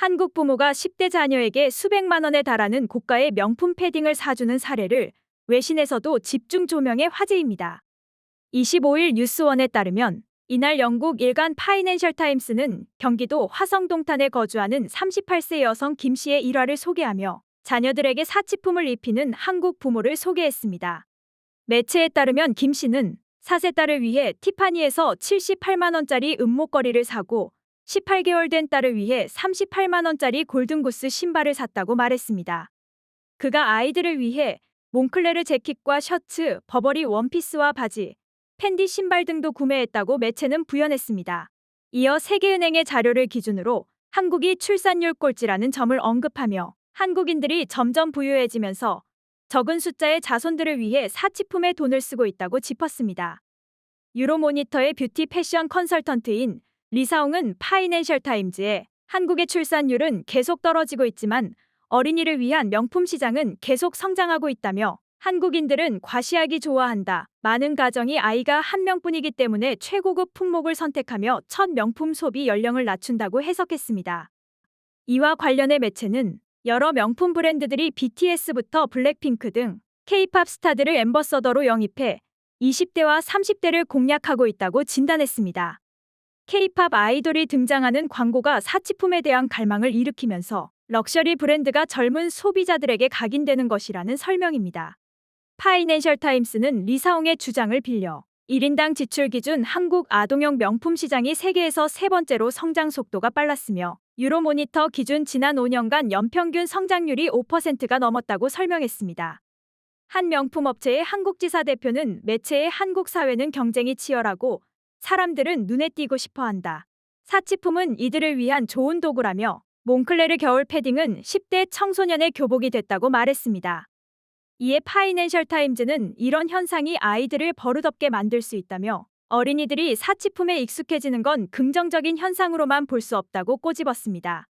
한국 부모가 10대 자녀에게 수백만 원에 달하는 고가의 명품 패딩을 사주는 사례를 외신에서도 집중 조명의 화제입니다. 25일 뉴스원에 따르면 이날 영국 일간 파이낸셜 타임스는 경기도 화성 동탄에 거주하는 38세 여성 김 씨의 일화를 소개하며 자녀들에게 사치품을 입히는 한국 부모를 소개했습니다. 매체에 따르면 김 씨는 4세 딸을 위해 티파니에서 78만 원짜리 은목걸이를 사고 18개월 된 딸을 위해 38만 원짜리 골든구스 신발을 샀다고 말했습니다. 그가 아이들을 위해 몽클레르 재킷과 셔츠, 버버리 원피스와 바지, 팬디 신발 등도 구매했다고 매체는 부연했습니다. 이어 세계은행의 자료를 기준으로 한국이 출산율 꼴찌라는 점을 언급하며 한국인들이 점점 부유해지면서 적은 숫자의 자손들을 위해 사치품에 돈을 쓰고 있다고 짚었습니다. 유로모니터의 뷰티 패션 컨설턴트인 리사옹은 파이낸셜 타임즈에 한국의 출산율은 계속 떨어지고 있지만 어린이를 위한 명품 시장은 계속 성장하고 있다며 한국인들은 과시하기 좋아한다. 많은 가정이 아이가 한 명뿐이기 때문에 최고급 품목을 선택하며 첫 명품 소비 연령을 낮춘다고 해석했습니다. 이와 관련해 매체는 여러 명품 브랜드들이 BTS부터 블랙핑크 등 K-팝 스타들을 엠버서더로 영입해 20대와 30대를 공략하고 있다고 진단했습니다. K-팝 아이돌이 등장하는 광고가 사치품에 대한 갈망을 일으키면서 럭셔리 브랜드가 젊은 소비자들에게 각인되는 것이라는 설명입니다. 파이낸셜 타임스는 리사옹의 주장을 빌려 1인당 지출 기준 한국 아동용 명품 시장이 세계에서 세 번째로 성장 속도가 빨랐으며 유로모니터 기준 지난 5년간 연평균 성장률이 5%가 넘었다고 설명했습니다. 한 명품 업체의 한국지사 대표는 매체의 한국 사회는 경쟁이 치열하고 사람들은 눈에 띄고 싶어 한다. 사치품은 이들을 위한 좋은 도구라며 몽클레르 겨울 패딩은 10대 청소년의 교복이 됐다고 말했습니다. 이에 파이낸셜 타임즈는 이런 현상이 아이들을 버릇없게 만들 수 있다며 어린이들이 사치품에 익숙해지는 건 긍정적인 현상으로만 볼 수 없다고 꼬집었습니다.